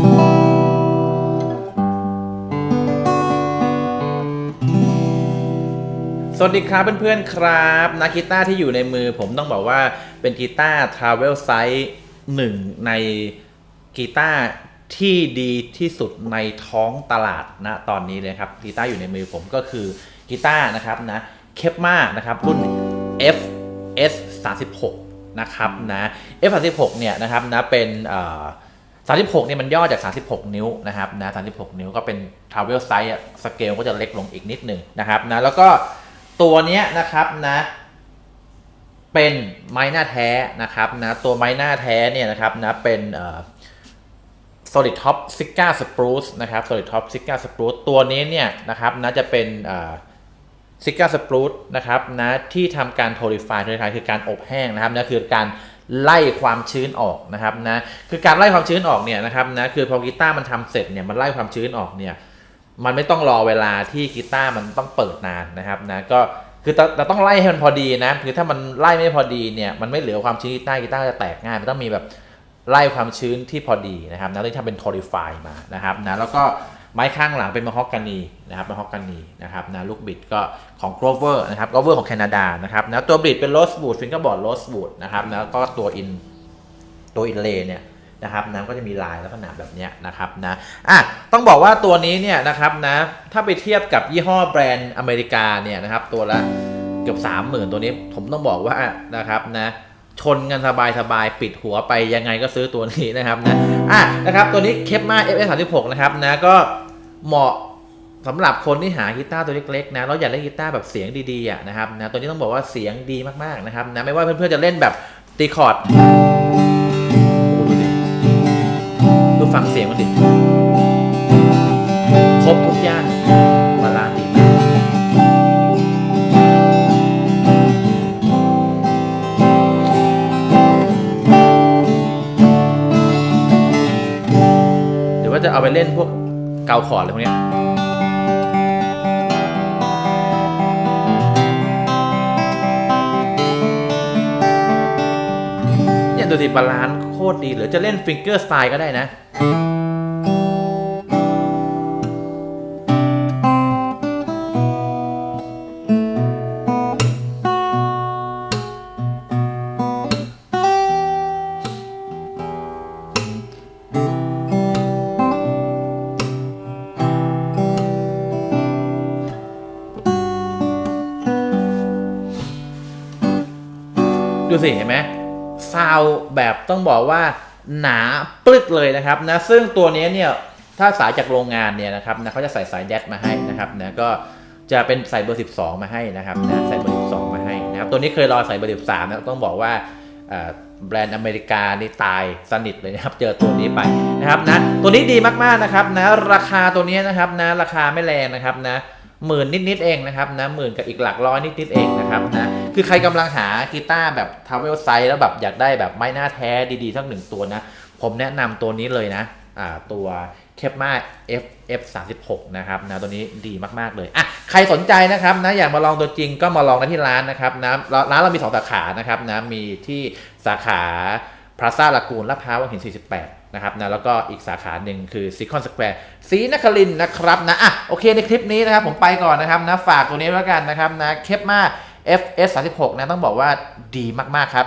สวัสดีครับเพื่อนๆครับนักกีตาร์ที่อยู่ในมือผมต้องบอกว่าเป็นกีตาร์ Travel Size หนึ่งในกีตาร์ที่ดีที่สุดในท้องตลาดนะตอนนี้เลยครับกีตาร์อยู่ในมือผมก็คือกีตาร์นะครับนะเคปมานะครับรุ่น FS 36นะครับนะ F 36 เนี่ยนะครับนะเป็นเอ่อ 36เนี่ยมันย่อจาก 36 นิ้วนะครับนะ36 นิ้วก็เป็น travel size สเกลก็จะเล็กลงอีกนิดหนึ่งนะครับนะแล้วก็ตัวเนี้ยนะครับนะเป็นไม้หน้าแท้นะครับนะตัวไม้หน้าแท้เนี่ยนะครับนะเป็นเอ่อ solid top s i g a spruce นะครับ solid top s i g a spruce ตัวนี้เนี่ยนะครับนะจะเป็นซิก้าสปรูตนะครับนะที่ทำการโทริฟายโทริฟายคือการอบแห้งนะครับนะคือการ ไล่ความชื้นออกนะครับนะคือการไล่ความชื้นออกเนี่ยนะครับนะคือพอกีตาร์มันทำเสร็จเนี่ยมันไล่ความชื้นออกเนี่ยมันไม่ต้องรอเวลาที่กีตาร์มันต้องเปิดนานนะครับนะก็คือเราต้องไล่ให้มันพอดีนะคือถ้ามันไล่ไม่พอดีเนี่ยมันไม่เหลือความชื้นกีตาร์กีตาร์จะแตกง่ายมันต้องมีแบบไล่ความชื้นที่พอดีนะครับนะที่ทำเป็นโทริฟายมานะครับนะแล้วก็ ไม้ข้างหลังเป็นมะฮอกกานีนะครับมะฮอกกานีนะครับนะลูกบิดก็ของ Grover นะครับ Grover ของแคนาดานะครับนะตัวบิดเป็น Rosewood Fingerboard Rosewood นะครับแล้วก็ตัวอินตัวอินเลเนี่ยนะครับนะก็จะมีลายลักษณะแบบเนี้ยนะครับนะอะต้องบอกว่าตัวนี้เนี่ยนะครับนะถ้าไปเทียบกับยี่ห้อแบรนด์อเมริกาเนี่ยนะครับตัวละเกือบ 30,000 ตัวนี้ผมต้องบอกว่านะครับนะ ชนกันสบายสบายปิดหัวไปยังไงก็ซื้อตัวนี้นะครับนะอะนะครับตัวนี้เคปมา FS 3 6นะครับนะก็เหมาะสำหรับคนที่หากีตาร์ตัวเล็กๆนะแล้วอยากเล่นกีตาร์แบบเสียงดีๆอะนะครับนะตัวนี้ต้องบอกว่าเสียงดีมากๆนะครับนะไม่ว่าเพื่อนๆจะเล่นแบบตีคอร์ดดูดิดูฟังเสียงมันดิครบทุกอย่าง เอาไปเล่นพวกเกาคอร์ดอะไรพวกนี้เนี่ยดูสิบาลานซ์โคตรดีหรือจะเล่นฟิงเกอร์สไตล์ก็ได้นะ ดูสิเห็นไหมซาวแบบต้องบอกว่าหนาปลึกเลยนะครับนะซึ่งตัวนี้เนี่ยถ้าสายจากโรงงานเนี่ยนะครับนะเขาจะใส่สายแดดมาให้นะครับนะก็จะเป็นใส่เบอร์ 12 มาให้นะครับนะใส่เบอร์ 12 มาให้นะครับตัวนี้เคยรอใส่เบอร์ 13นะต้องบอกว่าแบรนด์อเมริกานี่ตายสนิทเลยนะครับ เจอตัวนี้ไปนะครับนะตัวนี้ดีมากๆนะครับนะราคาตัวนี้นะครับนะราคาไม่แรงนะครับนะ หมื่นนิดๆเองนะครับนะหมื่นกับอีกหลักร้อยนิดๆเองนะครับนะคือใครกำลังหากีตาร์แบบทาวเวลไซส์แล้วแบบอยากได้แบบไม้หน้าแท้ดีๆสักหนึ่งตัวนะ ผมแนะนำตัวนี้เลยนะอ่าตัวเคปมา F F 3 6นะครับนะตัวนี้ดีมากๆเลยอะใครสนใจนะครับนะอยากมาลองตัวจริงก็มาลองกันที่ร้านนะครับนะร้านเรามี 2 สาขานะครับนะมีที่สาขา พลาซ่าลากูนลาดพร้าววังหิน 48 นะครับนะแล้วก็อีกสาขาหนึ่งคือซิคอนสแควร์ศรีนครินนะครับนะอะโอเคในคลิปนี้นะครับผมไปก่อนนะครับนะฝากตัวนี้แล้วกันนะครับนะเคปมา FS 3 6 นะต้องบอกว่าดีมากๆครับ